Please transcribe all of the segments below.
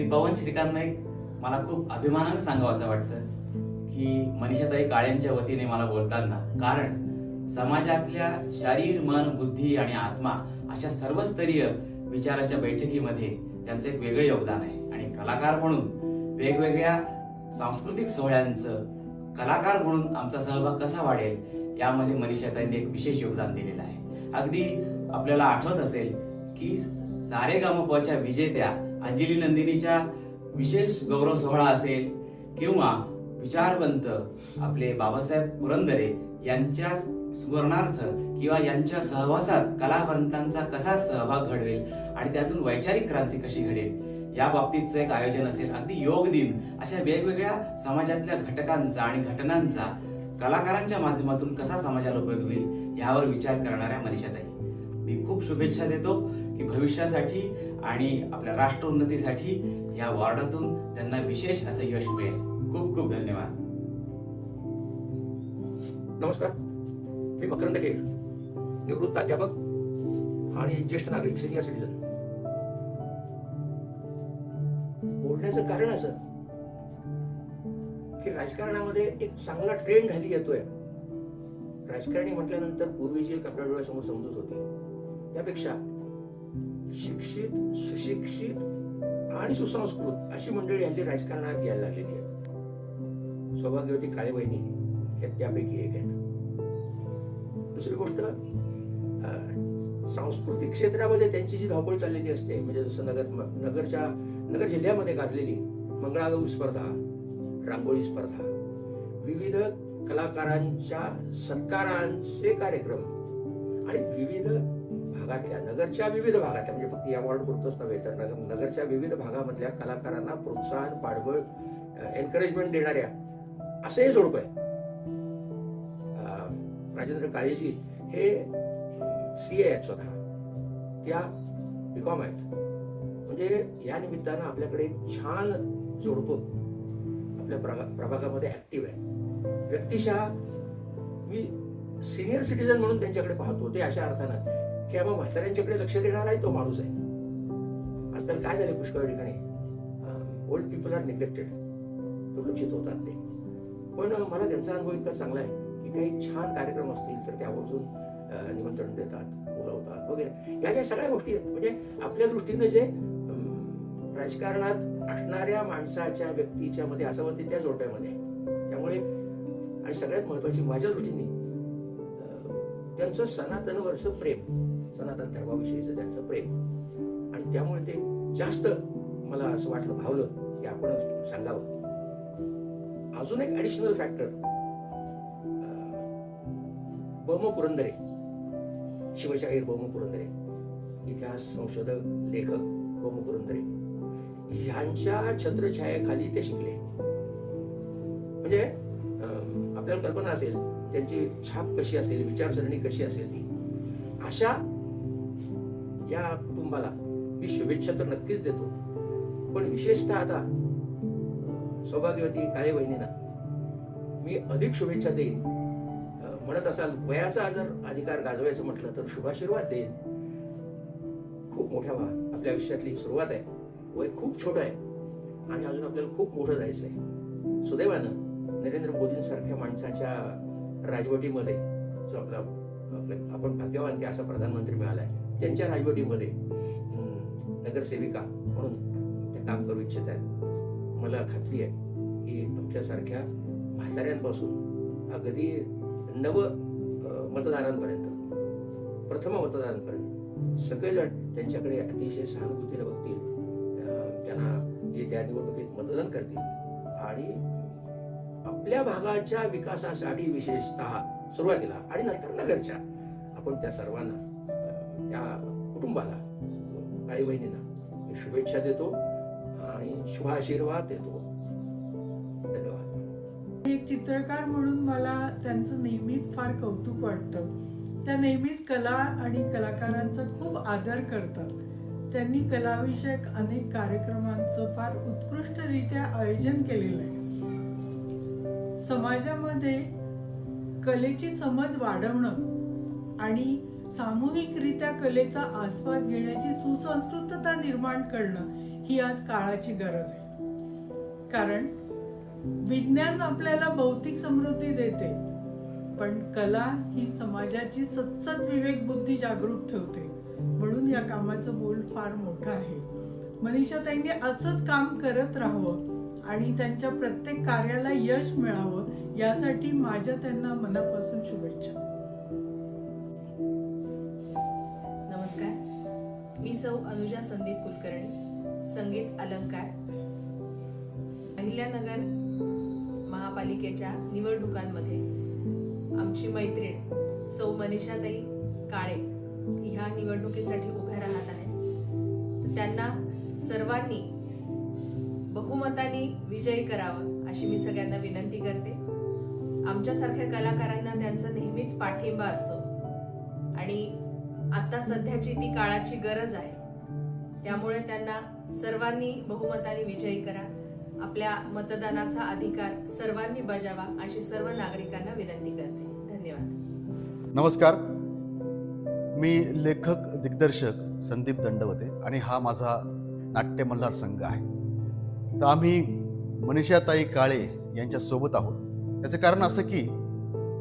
श्री पवन श्रीकांत नाईक मला खूप अभिमानाने सांगावं असं वाटतं की मनीषाताई काळ्यांच्या वतीने मला बोलताना कारण समाजातल्या शरीर मन बुद्धी आणि आत्मा अशा सर्वस्तरीय विचाराच्या बैठकीमध्ये त्यांचं एक वेगळं योगदान आहे. आणि कलाकार म्हणून वेगवेगळ्या सांस्कृतिक सोहळ्यांचं कलाकार म्हणून आमचा सहभाग कसा वाढेल यामध्ये मनीषाताईंनी एक विशेष योगदान दिलेलं आहे. अगदी आपल्याला आठवत असेल की सारे गामपच्या विजेत्या अंजली नंदिनीच्या विशेष गौरव सोहळा असेल किंवा विचारवंत आपले बाबासाहेब पुरंदरे यांच्या स्मरणार्थ किंवा यांच्या सहवासात कलावंतांचा कसा सहभाग घडवेल आणि त्यातून वैचारिक क्रांती कशी घडेल या बाबतीतचं एक आयोजन असेल. अगदी योग दिन अशा वेगवेगळ्या समाजातल्या घटकांचा आणि घटनांचा कलाकारांच्या माध्यमातून कसा समाजाला उपयोग होईल यावर विचार करणाऱ्या मनीषाताई. मी खूप शुभेच्छा देतो की भविष्यासाठी आणि आपल्या राष्ट्र उन्नतीसाठी या वॉर्डातून त्यांना विशेष असं यश मिळेल. खूप खूप धन्यवाद. नमस्कार. मी मकरंद केर निवृत्त अध्यापक आणि ज्येष्ठ नागरिक सिनियर सिटीजन. बोलण्याचं कारण असं की राजकारणामध्ये एक चांगला ट्रेंड हल्ली येतोय. राजकारणी म्हटल्यानंतर पूर्वीची एक आपल्या डोळ्यासमोर समजत होती. त्यापेक्षा शिक्षित शिक्षित आणि सुसंस्कृत अशी मंडळी हल्ली राजकारणात यायला लागलेली आहेत. सौभाग्यवती काळे बहिणी हे त्यापैकी एक आहेत. दुसरी गोष्ट सांस्कृतिक क्षेत्रामध्ये त्यांची जी धावपळ चाललेली असते म्हणजे जसं नगर नगरच्या नगर जिल्ह्यामध्ये गाजलेली मंगळागौर स्पर्धा रांगोळी स्पर्धा विविध कलाकारांच्या सत्कारांचे कार्यक्रम आणि विविध भागातल्या नगरच्या विविध भागातल्या म्हणजे फक्त या वॉर्ड पुरतच नव्हे तर नगर नगरच्या विविध भागामधल्या कलाकारांना प्रोत्साहन पाठबळ एनकरेजमेंट देणाऱ्या असं हे आहे राजेंद्र काळेजी हे सी ए आहेत स्वतः. त्या बीकॉम आहेत. म्हणजे या निमित्तानं आपल्याकडे छान जोडपं आपल्या प्रभा- प्रभागामध्ये ऍक्टिव्ह आहे व्यक्तिशः मी सिनियर सिटीजन म्हणून त्यांच्याकडे पाहतो ते अशा अर्थानं की बाबा म्हाताऱ्यांच्याकडे लक्ष देणाराही तो माणूस आहे. आजकाल काय झाले पुष्कळ ठिकाणी? ओल्ड पीपल आर निग्लेक्टेड दुर्लक्षित होतात ते. पण मला त्यांचा अनुभव इतका चांगला आहे की काही छान कार्यक्रम असतील तर ते आवर्जून निमंत्रण देतात बोलवतात वगैरे. या ज्या सगळ्या गोष्टी आहेत म्हणजे आपल्या दृष्टीनं जे राजकारणात असणाऱ्या माणसाच्या व्यक्तीच्या मध्ये असावं ते त्या जोडप्यामध्ये त्यामुळे आणि सगळ्यात महत्वाची माझ्या दृष्टीने त्यांचं त्यांचं वर्ष प्रेम सनातन धर्माविषयीचं त्यांचं प्रेम. आणि त्यामुळे ते जास्त मला असं वाटलं भावलं की आपण सांगावं. अजून एक ऍडिशनल फॅक्टर बम पुरंदरे शिवशाहीर बम पुरंदरे इतिहास संशोधक लेखक बम पुरंदरे ह्यांच्या छत्रछायाखाली ते शिकले. म्हणजे आपल्याला कल्पना असेल त्यांची छाप कशी असेल विचारसरणी कशी असेल ती अशा या कुटुंबाला मी शुभेच्छा तर नक्कीच देतो. पण विशेषतः आता सौभाग्यवती काळे बहिणींना मी अधिक शुभेच्छा देईन. म्हणत असाल वयाचा जर अधिकार गाजवायचं म्हटलं तर शुभाशीर्वाद देईन. खूप मोठ्या व्हा आपल्या आयुष्यातली सुरुवात आहे. वय खूप छोटं आहे. आणि अजून आपल्याला खूप मोठं जायचं आहे. सुदैवानं नरेंद्र मोदींसारख्या माणसाच्या राजवटीमध्ये जो आपला आपण भाग्यवान की असा प्रधानमंत्री मिळालाय त्यांच्या राजवटीमध्ये. नगरसेविका म्हणून ते काम करू इच्छित आहेत. मला खात्री आहे की आमच्यासारख्या म्हाताऱ्यांपासून अगदी नव मतदारांपर्यंत प्रथम मतदारांपर्यंत सगळेजण त्यांच्याकडे अतिशय सहानुभूतीने बघतील. त्यांना येत्या निवडणुकीत मतदान करतील. आणि आपल्या भागाच्या विकासासाठी विशेषतः सुरुवातीला आणि नंतर नगरच्या आपण त्या सर्वांना त्या कुटुंबाला काही बहिणींना मी शुभेच्छा देतो आणि शुभाशीर्वाद देतो. धन्यवाद. एक चित्रकार म्हणून मला त्यांचं नेहमीच फार कौतुक वाटतं. त्या नेहमीच कला आणि कलाकारांचा खूप आदर करतात. त्यांनी कलाविषयक अनेक कार्यक्रमांचं फार उत्कृष्टरित्या आयोजन केलेलं आहे. समाजामध्ये कलेची समज वाढवणं आणि सामूहिकरित्या कलेचा आस्वाद घेण्याची सुसंस्कृतता निर्माण करणं ही आज काळाची गरज आहे. कारण विज्ञान आपल्याला भौतिक समृद्धी देते पण कला ही समाजाची सतसत विवेक बुद्धी जागृत ठेवते. म्हणून या कामाचं मोल फार मोठं आहे. मनीषाताईंनी असंच काम करत राहावं आणि त्यांच्या प्रत्येक कार्याला यश मिळावं यासाठी माझ्या त्यांना मनापासून शुभेच्छा. मी सौ अनुजा संदीप कुलकर्णी संगीत अलंकार अहिल्यानगर महापालिकेच्या निवडणुकांमध्ये. आमची मैत्रीण सौ मनीषाताई काळे ह्या निवडणुकीसाठी उभ्या राहत आहेत. तर त्यांना सर्वांनी बहुमताने विजयी करावं अशी मी सगळ्यांना विनंती करते. आमच्यासारख्या कलाकारांना त्यांचा नेहमीच पाठिंबा असतो. आणि आता सध्याची ती काळाची गरज आहे. त्यामुळे त्यांना सर्वांनी बहुमताने विजयी करा. आपल्या मतदानाचा अधिकार सर्वांनी बजावा अशी सर्व नागरिकांना विनंती करते. धन्यवाद. नमस्कार. मी लेखक दिग्दर्शक संदीप दंडवते आणि हा माझा नाट्य मल्हार संघ आहे. तर आम्ही मनीषाताई काळे यांच्या सोबत आहोत. त्याचं कारण असं की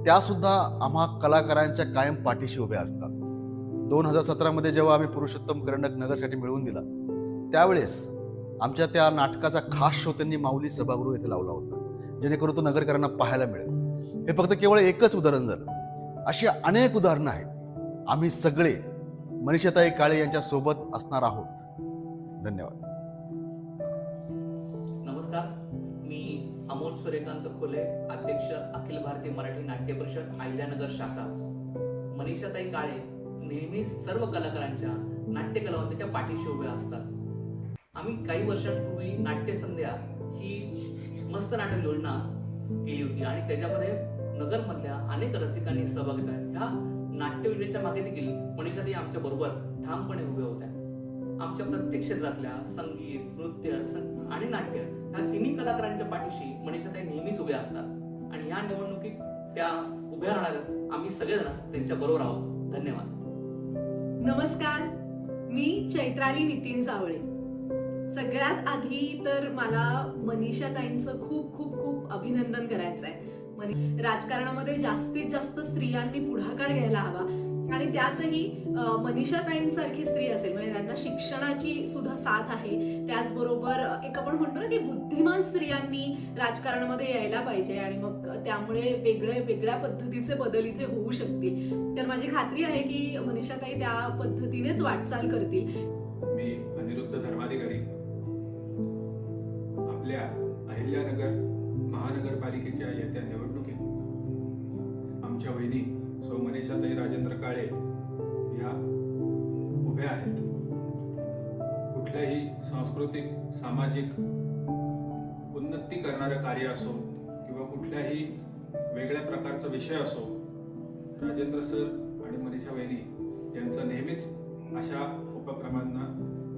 त्यासुद्धा आम्हा कलाकारांच्या कायम पाठीशी उभ्या असतात. दोन हजार सतरामध्ये जेव्हा आम्ही पुरुषोत्तम करंडक नगरसाठी मिळवून दिला त्यावेळेस आमच्या त्या नाटकाचा खास शो त्यांनी माऊली सभागृह येथे लावला होता जेणेकरून तो नगरकरांना पाहायला मिळेल. हे फक्त केवळ एकच उदाहरण झालं. अशी अनेक उदाहरणं आहेत. आम्ही सगळे मनीषाताई काळे यांच्या सोबत असणार आहोत. धन्यवाद. नमस्कार. मी अमोल सूर्यकांत खोले अध्यक्ष अखिल भारतीय मराठी नाट्य परिषद अहिल्यानगर शाखा. मनीषाताई काळे नेहमी सर्व कलाकारांच्या नाट्य कलावंताच्या पाठीशी उभ्या असतात. आम्ही काही वर्षांपूर्वी नाट्य संध्या ही मस्त नाटक योजना केली होती आणि त्याच्यामध्ये नगरमधल्या अनेक रसिकांनी सहभाग घेतला ह्या नाट्य योजनेच्या मागे देखील मनीषाताई आमच्या बरोबर ठामपणे उभ्या होत्या. आमच्या प्रत्येक क्षेत्रातल्या संगीत नृत्य आणि नाट्य ह्या तिन्ही कलाकारांच्या पाठीशी मनीषाताई नेहमीच उभ्या असतात. आणि ह्या निवडणुकीत त्या उभ्या राहणार आम्ही सगळेजण त्यांच्या बरोबर आहोत. धन्यवाद. नमस्कार मी चैत्राली नितीन जावळे. सगळ्यात आधी तर मला मनीषा ताईंचं खूप खूप खूप अभिनंदन करायचं आहे राजकारणामध्ये जास्तीत जास्त स्त्रियांनी पुढाकार घ्यायला हवा. आणि त्यातही मनीषा ताईंसारखी स्त्री असेल म्हणजे त्यांना शिक्षणाची सुद्धा साथ आहे. त्याचबरोबर एक आपण म्हणतो ना की बुद्धिमान स्त्रियांनी राजकारणामध्ये यायला पाहिजे. आणि मग त्यामुळे वेगळे वेगळ्या पद्धतीचे बदल इथे होऊ शकतील. तर माझी खात्री आहे की मनीषा काही त्या पद्धतीनेच वाटचाल करतील. मी अनिरुद्ध धर्माधिकारी. आपल्या अहिल्यानगर महानगरपालिकेच्या येत्या निवडणुकीत आमच्या वहिनी सौ मनीषाताई राजेंद्र काळे ह्या उभ्या आहेत. कुठल्याही सांस्कृतिक सामाजिक उन्नती करणारं कार्य असो किंवा कुठल्याही वेगळ्या प्रकारचा विषय असो राजेंद्र सर आणि मनीषा वहिनी यांचा नेहमीच अशा उपक्रमांना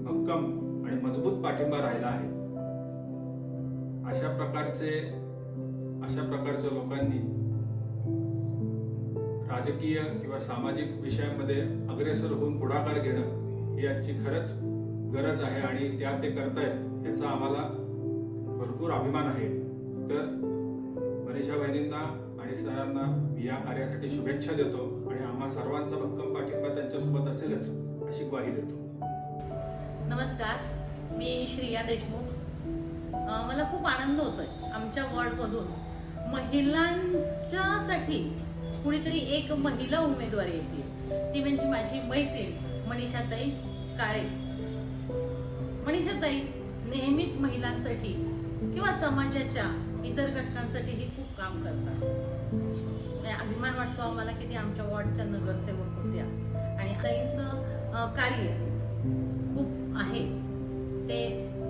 भक्कम आणि मजबूत पाठिंबा राहिला आहे. अशा प्रकारचे अशा प्रकारच्या लोकांनी राजकीय किंवा सामाजिक विषयांमध्ये अग्रेसर होऊन पुढाकार घेणं ही आजची खरंच गरज आहे आणि त्या ते करतायत याचा आम्हाला भरपूर अभिमान आहे. तर मनीषा बहिणींना आणि सरांना मी या कार्यासाठी शुभेच्छा देतो आणि आम्हा सर्वांचा भक्कम पाठिंबा त्यांच्यासोबत असेलच अशी ग्वाही देतो. नमस्कार मी श्रिया देशमुख. मला खूप आनंद होतोय आमच्या वॉर्डमधून. महिलांच्यासाठी कुणीतरी एक महिला उमेदवार येते. ती म्हणजे माझी मैत्रीण मनीषाताई काळे. मनीषाताई नेहमीच महिलांसाठी किंवा समाजाच्या इतर घटकांसाठीही खूप काम करतात. म्हणजे अभिमान वाटतो आम्हाला की ते आमच्या वॉर्डच्या नगरसेवक होत्या आणि ताईंचं कार्य खूप आहे. ते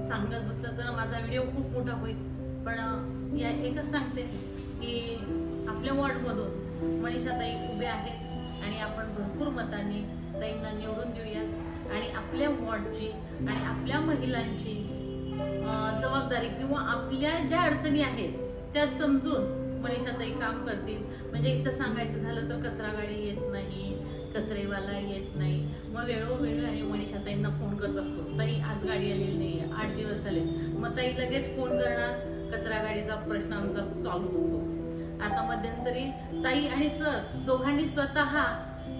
सांगत बसलं तर माझा व्हिडिओ खूप मोठा होईल. पण या एकच सांगते की आपल्या वॉर्डमधून मनीषाताई उभे आहेत आणि आपण भरपूर मतांनी ताईंना निवडून देऊया. आणि आपल्या वॉर्डची आणि आपल्या महिलांची जबाबदारी किंवा आपल्या ज्या अडचणी आहेत त्या समजून मनीषाताई काम करतील. म्हणजे इथं सांगायचं झालं तर कचरा गाडी येत नाही कचरेवाला येत नाही. मग वेळोवेळी आम्ही मनीषाताईंना फोन करत असतो. ताई आज गाडी आलेली नाही आठ दिवस झाले. मग ताई लगेच फोन करणार कचरा गाडीचा प्रश्न आमचा सॉल्व्ह होतो. आता मध्यंतरी ताई आणि सर दोघांनी स्वतः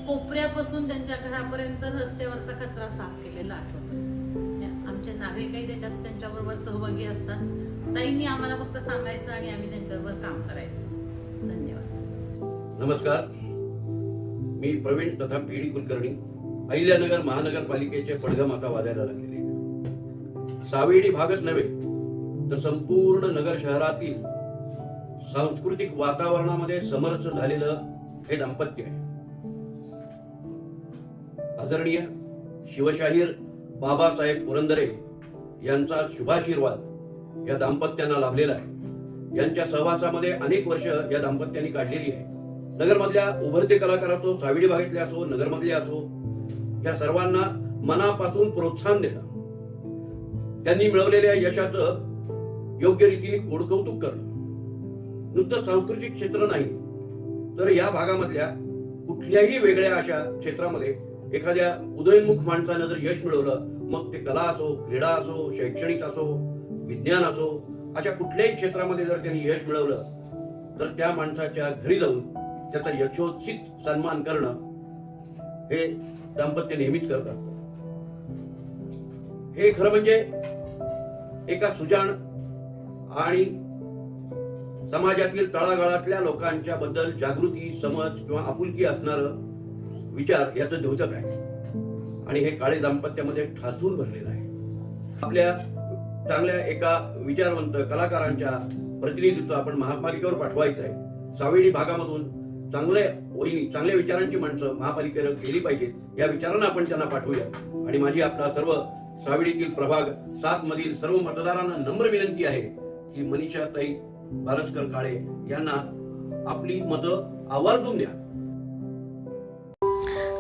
कोपऱ्यापासून त्यांच्या घरापर्यंत रस्त्यावरचा कचरा साफ केलेला आठवतो. नागरिकही त्याच्यात त्यांच्याबरोबर सहभागी असतात. ताईंनी आम्हाला फक्त सांगायचं आणि आम्ही त्यांच्याबरोबर काम करायचं. धन्यवाद. नमस्कार. मी प्रवीण तथा पीडी कुलकर्णी अहिल्यानगर महानगरपालिकेचे पडगम आता वाजायला लागलेले. सावेडी भागच नव्हे तर संपूर्ण नगर शहरातील सांस्कृतिक वातावरणामध्ये समर्थ झालेलं हे दाम्पत्य आहे. आदरणीय शिवशाहीर बाबासाहेब पुरंदरे यांचा शुभाशीर्वाद या दाम्पत्यांना लाभलेला आहे. यांच्या सहवासामध्ये अनेक वर्ष या दाम्पत्यांनी काढलेली आहे. नगरमधल्या उभरते कलाकार असो साविडी भागातले असो नगरमधले असो या सर्वांना मनापासून प्रोत्साहन देणं त्यांनी मिळवलेल्या यशाचं योग्य रीतीने कोडकौतुक करणं. नुसतं सांस्कृतिक क्षेत्र नाही तर या भागामधल्या कुठल्याही वेगळ्या अशा क्षेत्रामध्ये एखाद्या उदयमुख माणसानं जर यश मिळवलं मग ते कला असो क्रीडा असो शैक्षणिक असो विज्ञान असो अशा कुठल्याही क्षेत्रामध्ये जर त्यांनी यश मिळवलं तर त्या माणसाच्या घरी जाऊन त्याचा यशोचित सन्मान करणं हे दाम्पत्य नेहमीच करत हे खरं म्हणजे एका सुजाण आणि समाजातील तळागाळातल्या लोकांच्या बद्दल जागृती समज किंवा आपुलकी असणारं विचार याचं द्योतक आहे. आणि हे काळे दाम्पत्यामध्ये ठासून भरलेलं आहे. आपल्या चांगल्या एका विचारवंत कलाकारांच्या प्रतिनिधित्व आपण महापालिकेवर पाठवायचं आहे. सावेडी भागामधून चांगल्या ओळी चांगल्या विचारांची माणसं महापालिकेवर गेली पाहिजेत या विचारांना आपण त्यांना पाठवूया. आणि माझी आपला सर्व सावेडीतील प्रभाग सात मधील सर्व मतदारांना नम्र विनंती आहे की मनीषा ताई बारसकर काळे यांना आपली मतं आवर्जून द्या.